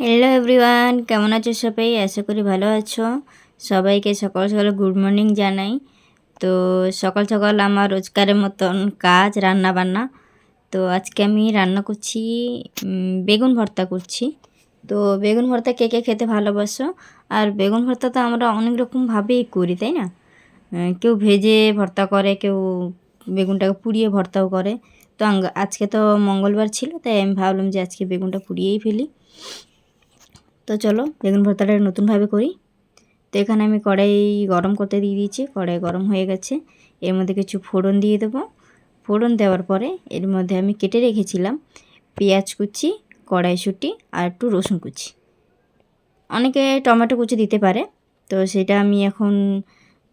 Hello everyone কেমন আছো সবাই? আশা করি ভালো আছো। সবাইকে সকাল সকাল গুড মর্নিং জানাই। তো সকাল সকাল আমার রোজকারের মতন কাজ রান্না বান্না তো আজকে আমি রান্না করছি বেগুন ভর্তা করছি। তো বেগুন ভর্তা কে কে খেতে ভালোবাসো? আর বেগুন ভর্তা তো আমরা অনেক রকমভাবেই করি, তাই না? কেউ ভেজে ভর্তা করে, কেউ বেগুনটাকে পুড়িয়ে ভর্তাও করে। তো আজকে তো মঙ্গলবার ছিল, তাই আমি ভাবলাম যে আজকে বেগুনটা পুড়িয়েই ফেলি। তো চলো বেগুন ভর্তাটা নতুনভাবে করি। তো এখানে আমি কড়াই গরম করতে দিয়ে দিয়েছি, কড়াই গরম হয়ে গেছে। এর মধ্যে কিছু ফোড়ন দিয়ে দেবো। ফোড়ন দেওয়ার পরে এর মধ্যে আমি কেটে রেখেছিলাম পেঁয়াজ কুচি, কড়াইশুঁটি আর একটু রসুন কুচি। অনেকে টমেটো কুচি দিতে পারে, তো সেটা আমি এখন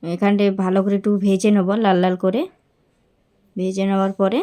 এখানটায় ভালো করে একটু ভেজে নেব, লাল লাল করে। ভেজে নেওয়ার পরে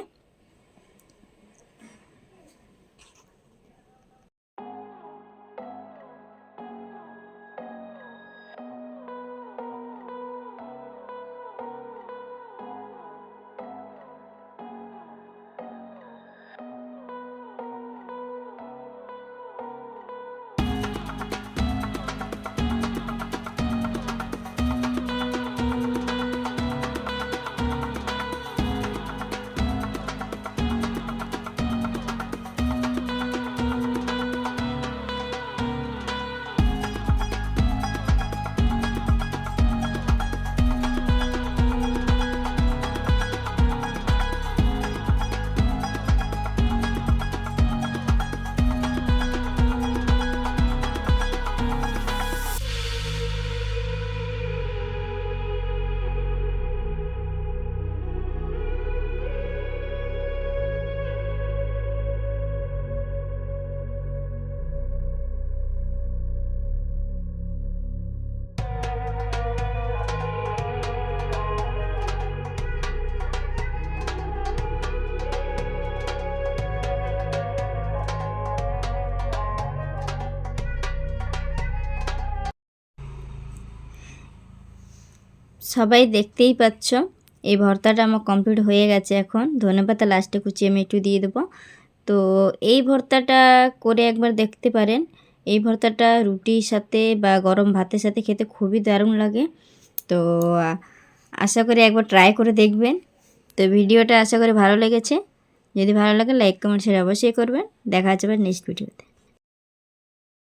সবাই দেখতেই পাচ্ছ। এই ভর্তাটা আমার কমপ্লিট হয়ে গেছে এখন। ধনেপাতা লাস্টে কুচিয়ে আমি একটু দিয়ে দেবো। তো এই ভর্তাটা করে একবার দেখতে পারেন। এই ভর্তাটা রুটির সাথে বা গরম ভাতের সাথে খেতে খুবই দারুণ লাগে। তো আশা করি একবার ট্রাই করে দেখবেন। তো ভিডিওটা আশা করি ভালো লেগেছে। যদি ভালো লাগে লাইক কমেন্ট শেয়ার অবশ্যই করবেন। দেখা যাবে নেক্সট ভিডিওতে